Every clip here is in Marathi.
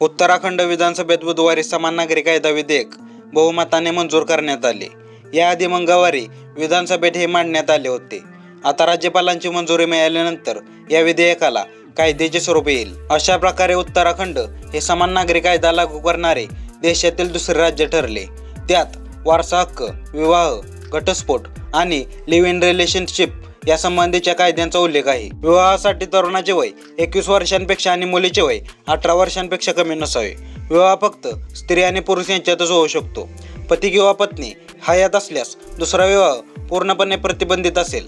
उत्तराखंड विधानसभेत बुधवारी समान नागरी कायदा विधेयक बहुमताने मंजूर करण्यात आले. याआधी मंगळवारी विधानसभेत हे मांडण्यात आले होते. आता राज्यपालांची मंजुरी मिळाल्यानंतर या विधेयकाला कायद्याचे स्वरूप येईल. अशा प्रकारे उत्तराखंड हे समान नागरी कायदा लागू करणारे देशातील दुसरे राज्य ठरले. त्यात वारसा हक्क विवाह घटस्फोट आणि लिव्ह इन रिलेशनशिप या संबंधीच्या कायद्यांचा उल्लेख आहे. विवाहासाठी तरुणाचे वय एकवीस वर्षांपेक्षा आणि मुलीचे वय अठरा वर्षांपेक्षा कमी नसावे. विवाह फक्त स्त्री आणि पुरुष यांच्यातच होऊ शकतो. पती किंवा पत्नी हयात असल्यास दुसरा विवाह पूर्णपणे प्रतिबंधित असेल.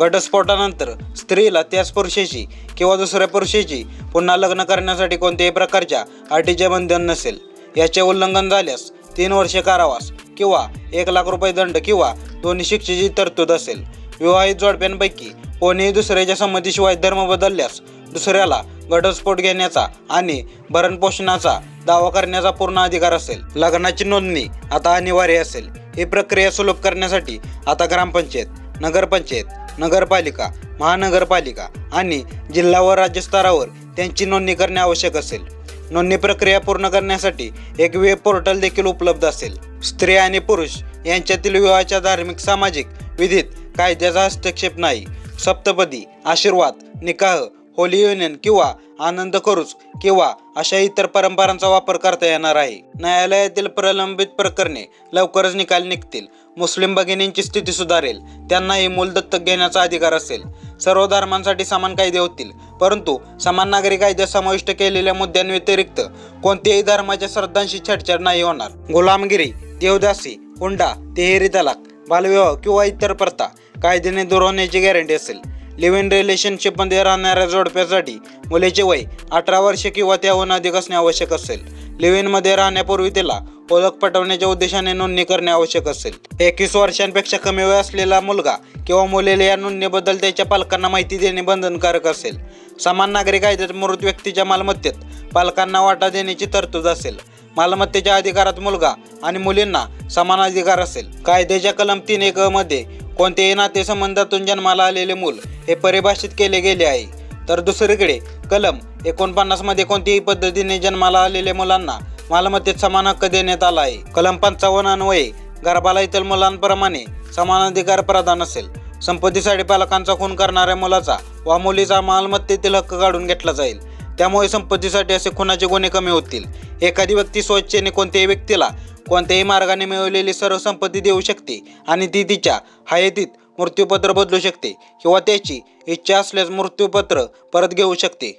घटस्फोटानंतर स्त्रीला त्याच पुरुषाशी किंवा दुसऱ्या पुरुषाशी पुन्हा लग्न करण्यासाठी कोणत्याही प्रकारच्या अटीचे बंधन नसेल. याचे उल्लंघन झाल्यास तीन वर्षे कारावास किंवा एक लाख रुपये दंड किंवा दोन्ही शिक्षेची तरतूद असेल. विवाहित जोडप्यांपैकी कोणीही दुसऱ्याच्या संमतीशिवाय धर्म बदलल्यास दुसऱ्याला घटस्फोट घेण्याचा आणि भरणपोषणाचा दावा करण्याचा पूर्ण अधिकार असेल. लग्नाची नोंदणी आता अनिवार्य असेल. ही प्रक्रिया सुलभ करण्यासाठी आता ग्रामपंचायत नगरपंचायत नगरपालिका महानगरपालिका आणि जिल्हा व राज्य स्तरावर त्यांची नोंदणी करणे आवश्यक असेल. नोंदणी प्रक्रिया पूर्ण करण्यासाठी एक वेब पोर्टल देखील उपलब्ध असेल. स्त्री आणि पुरुष यांच्यातील विवाहाच्या धार्मिक सामाजिक विधीत कायद्याचा हस्तक्षेप नाही. सप्तपदी आशीर्वाद निकाह होली युनियन किंवा आनंद करूच किंवा अशा इतर परंपरांचा वापर करता येणार आहे. न्यायालयातील प्रलंबित प्रकरणे लवकरच निकाल निघतील. मुस्लिम भगिनींची स्थिती सुधारेल. त्यांनाही मूल दत्तक घेण्याचा अधिकार असेल. सर्व धर्मांसाठी समान कायदे होतील. परंतु समान नागरी कायद्यात समाविष्ट केलेल्या मुद्द्यांव्यतिरिक्त कोणत्याही धर्माच्या श्रद्धांशी छेडछाड नाही होणार. गुलामगिरी देवदासी हुंडा तिहेरी तलाक बालविवाह किंवा इतर प्रथा कायद्याने दूर होण्याची गॅरंटी असेल. लिव्ह इन रिलेशनशिपमध्ये राहणाऱ्या जोडप्यासाठी मुलीचे वय अठरा वर्षे किंवा त्याहून अधिक असणे आवश्यक असेल. लिव्हिनमध्ये राहण्यापूर्वी तिला ओळख पटवण्याच्या उद्देशाने नोंदणी करणे आवश्यक असेल. एकवीस वर्षांपेक्षा कमी वय असलेला मुलगा किंवा मुलेला या नोंदणीबद्दल त्याच्या पालकांना माहिती देणे बंधनकारक असेल. समान नागरी कायद्यात मृत व्यक्तीच्या मालमत्तेत पालकांना वाटा देण्याची तरतूद असेल. मालमत्तेच्या अधिकारात मुलगा आणि मुलींना समान अधिकार असेल. कायद्याच्या कलम तीन एक मध्ये कोणत्याही नातेसंबंधातून जन्माला आलेले मूल हे परिभाषित केले गेले आहे. तर दुसरीकडे कलम एकोणपन्नासमध्ये कोणत्याही पद्धतीने जन्माला आलेल्या मुलांना मालमत्तेत समान हक्क देण्यात आला आहे. कलम पंचावन्न अन्वये गर्भाला इतर मुलांप्रमाणे समान अधिकार प्रदान असेल. संपत्तीसाठी पालकांचा खून करणाऱ्या मुलाचा वा मुलीचा मालमत्तेतील हक्क काढून घेतला जाईल. त्यामुळे संपत्तीसाठी असे खुनाचे गुन्हे कमी होतील. एखादी व्यक्ती स्वच्छेने कोणत्याही व्यक्तीला कोणत्याही मार्गाने मिळवलेली सर्व संपत्ती देऊ शकते आणि ती तिच्या हयातीत मृत्यूपत्र बदलू शकते किंवा त्याची इच्छा असल्यास मृत्यूपत्र परत घेऊ शकते.